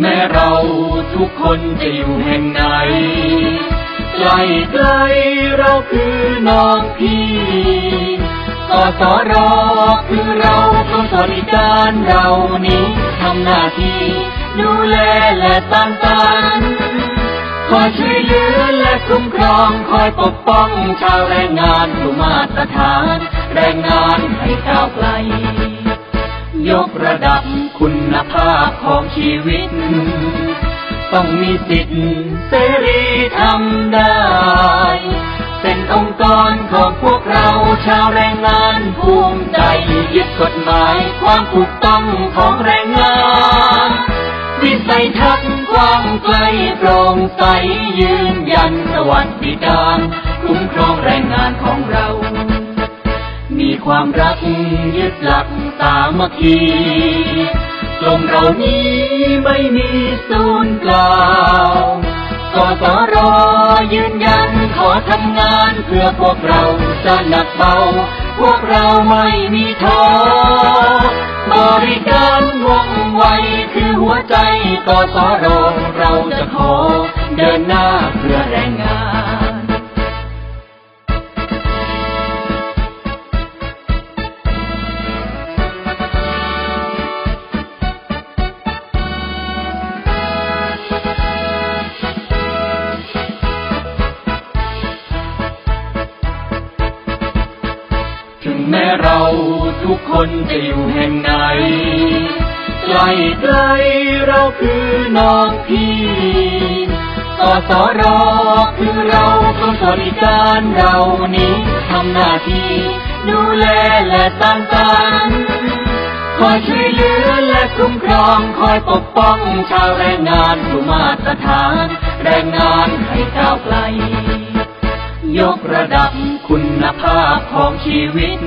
แม้เราทุกคนจะอยู่แห่งไหนใกล้ใกล้เราคือน้องพี่กสรคือเราผู้สวัสดิการเรานี้ทำหน้าที่ดูแลและสร้างสรรค์คอยช่วยเหลือและคุ้มครองคอยปกป้องชาวแรงงานผู้มาตรฐาน แรงงานให้ก้าวไกล ยกระดับ คุณภาพของชีวิต ต้องมีสิทธิเสรีทำได้ เป็นองค์กรของพวกเราชาวแรงงานภูมิใจยึดกฎหมายความถูกต้องของแรงงาน วิสัยทัศน์กว้างไกลโปร่งใสยืนยันสวัสดิการคุ้มครองแรงงานของเรา มีความรักยึดหลักสามัคคี กลมเรานี้ไม่มีศูนย์กลางกสรยืนยันขอทำงานเพื่อพวกเราจะหนักเบา พวกเราไม่มีท้อบริการว่องไวคือหัวใจกสรเราจะขอ เดินหน้าเพื่อแรงงาน แม้เราทุกคนจะอยู่แห่งไหนใกล้ใกล้เราคือน้องพี่กสรคือเราผู้สวัสดิการเรานี้ทำหน้าที่ดูแลและสร้างสรรคอยช่วยเหลือและคุ้มครองคอยปกป้องชาวแรงงานผู้มาตรฐาน แรงงานให้ก้าวไกล กระดับคุณภาพของชีวิต